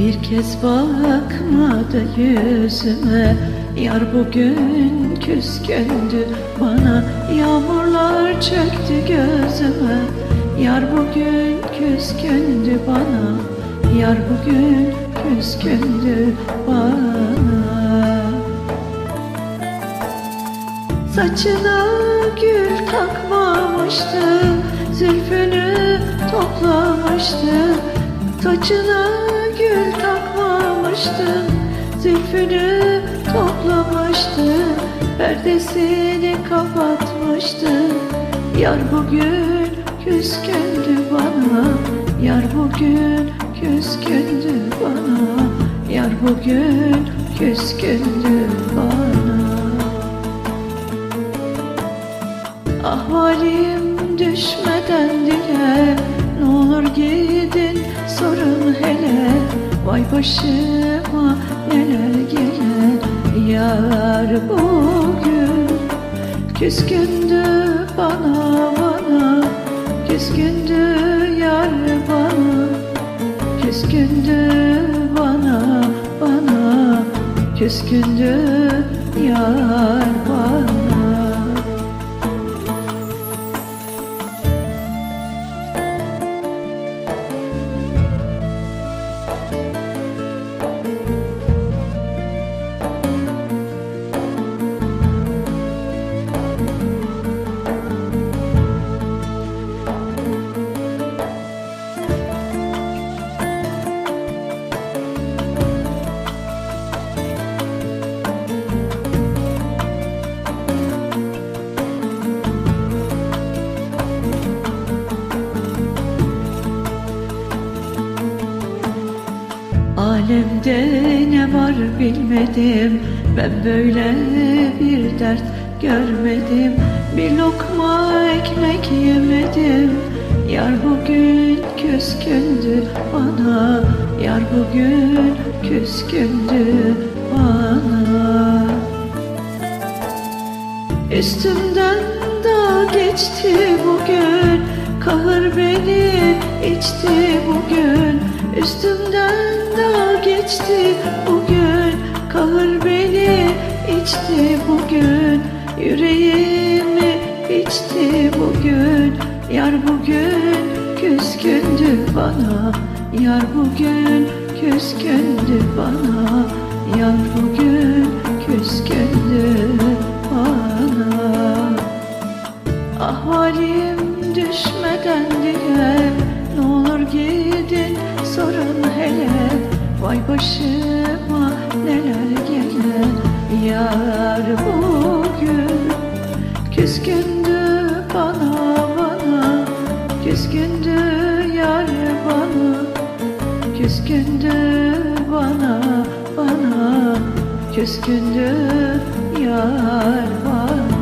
kez bakmadı yüzüme. Yar bugün küskündü bana. Yağmurlar çöktü gözüme. Yar bugün küskündü bana. Yar bugün küskündü bana. Saçına gül takmamıştı Zülfünü toplamıştı. Saçına takmamıştı Zülfünü toplamıştı Perdesini kapatmıştı. Yar bugün küskündü bana Yar bugün küskündü bana. Yar bugün küskündü bana. Ahvalim düşmeden dile Ne olur gidin sorun hele. Vay başıma Yar bugün. Küskündü bana bana. Küskündü yar bana. Küskündü bana bana. Küskündü yar bana Alemde ne var bilmedim. Ben böyle bir dert görmedim. Bir lokma ekmek yemedim. Yar bugün küskündü bana. Yar bugün küskündü bana. Üstümden da geçti bugün. Kahır beni içti bugün Üstümden da geçti bugün. Kahır beni içti bugün. Yüreğimi içti bugün. Yar bugün küskündü bana. Yar bugün küskündü bana. Yar bugün küskündü bana. Ahvalim başıma neler gele Yar bugün Küskündü bana bana. Küskündü yar bana. Küskündü bana bana. Küskündü yar bana